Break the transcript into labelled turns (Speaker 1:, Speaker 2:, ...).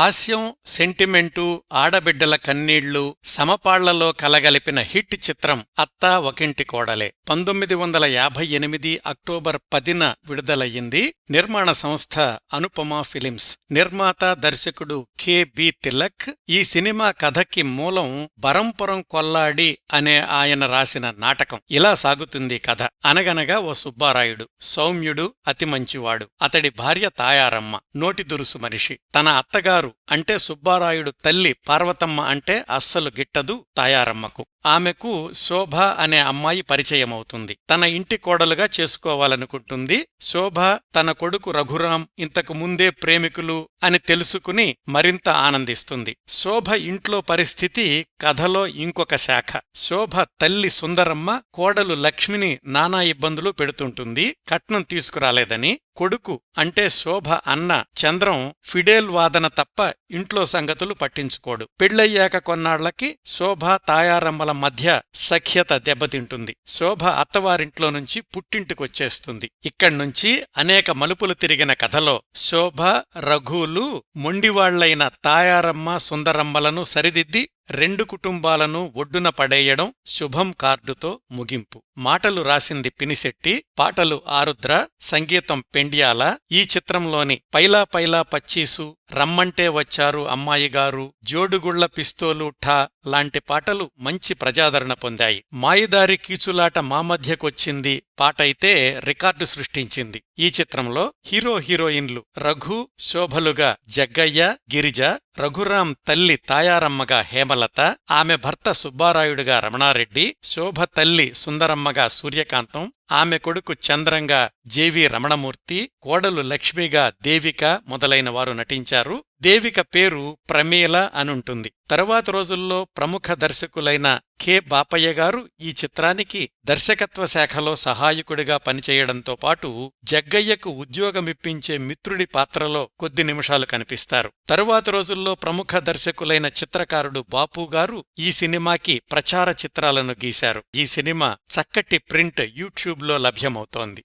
Speaker 1: హాస్యం సెంటిమెంటు ఆడబిడ్డల కన్నీళ్ళు సమపాళ్ళలో కలగలిపిన హిట్ చిత్రం అత్తా ఒకింటి కోడలే. పంతొమ్మిది వందల యాభై ఎనిమిది అక్టోబర్ పదిన విడుదలయ్యింది నిర్మాణ సంస్థ అనుపమ ఫిలిమ్స్. నిర్మాత దర్శకుడు కె. బి. తిలక్ ఈ సినిమా కథకి మూలం బరంపురం కొల్లాడి అనే ఆయన రాసిన నాటకం. ఇలా సాగుతుంది కథ. అనగనగా ఓ సుబ్బారాయుడు సౌమ్యుడు అతి మంచివాడు. అతడి భార్య తాయారమ్మ నోటి దురుసు మనిషి. తన అత్తగారు అంటే సుబ్బారాయుడు తల్లి పార్వతమ్మ అంటే అస్సలు గిట్టదు తాయారమ్మకు. ఆమెకు శోభ అనే అమ్మాయి పరిచయమవుతుంది. తన ఇంటి కోడలుగా చేసుకోవాలనుకుంటుంది. శోభ తన కొడుకు రఘురాం ఇంతకు ముందే ప్రేమికులు అని తెలుసుకుని మరింత ఆనందిస్తుంది. శోభ ఇంట్లో పరిస్థితి కథలో ఇంకొక శాఖ. శోభ తల్లి సుందరమ్మ కోడలు లక్ష్మిని నానా ఇబ్బందులు పెడుతుంటుంది. కట్నం తీసుకురాలేదని కొడుకు అంటే శోభ అన్న చంద్రం ఫిడేల్ వాదన తప్ప ఇంట్లో సంగతులు పట్టించుకోడు. పెళ్ళయ్యాక కొన్నాళ్ళకి శోభ తాయారమ్మల మధ్య సఖ్యత దెబ్బతింటుంది. శోభ అత్తవారింట్లో నుంచి పుట్టింటికొచ్చేస్తుంది. ఇక్కడ్నుంచి అనేక మలుపులు తిరిగిన కథలో శోభ రఘులు మొండివాళ్ళైన తాయారమ్మ సుందరమ్మలను సరిదిద్ది రెండు కుటుంబాలను ఒడ్డున పడేయడం శుభం కార్డుతో ముగింపు. మాటలు రాసింది పినిశెట్టి పాటలు ఆరుద్ర సంగీతం పెండ్యాల. ఈ చిత్రంలోని పైలా పైలా పచ్చీసు రమ్మంటే వచ్చారు అమ్మాయిగారు జోడుగుళ్ళ పిస్తోలు ఠా లాంటి పాటలు మంచి ప్రజాదరణ పొందాయి. మాయిదారి కీచులాట మా మధ్యకొచ్చింది. పాటైతే రికార్డు సృష్టించింది. ఈ చిత్రంలో హీరో హీరోయిన్లు రఘు శోభలుగా జగ్గయ్య గిరిజ రఘురాం తల్లి తాయారమ్మగా హేమలత ఆమె భర్త సుబ్బారాయుడుగా రమణారెడ్డి శోభ తల్లి సుందరమ్మగా సూర్యకాంతం ఆమె కొడుకు చంద్రంగా జేవి రమణమూర్తి కోడలు లక్ష్మిగా దేవిక మొదలైన వారు నటించారు. దేవిక పేరు ప్రమీల అనుంటుంది. తరువాత రోజుల్లో ప్రముఖ దర్శకులైన కె. బాపయ్య గారు ఈ చిత్రానికి దర్శకత్వ శాఖలో సహాయకుడిగా పనిచేయడంతో పాటు జగ్గయ్యకు ఉద్యోగమిప్పించే మిత్రుడి పాత్రలో కొద్ది నిమిషాలు కనిపిస్తారు. తరువాత రోజుల్లో ప్రముఖ దర్శకులైన చిత్రకారుడు బాపు గారు ఈ సినిమాకి ప్రచార చిత్రాలను గీశారు. ఈ సినిమా చక్కటి ప్రింట్ యూట్యూబ్లో లభ్యమవుతోంది.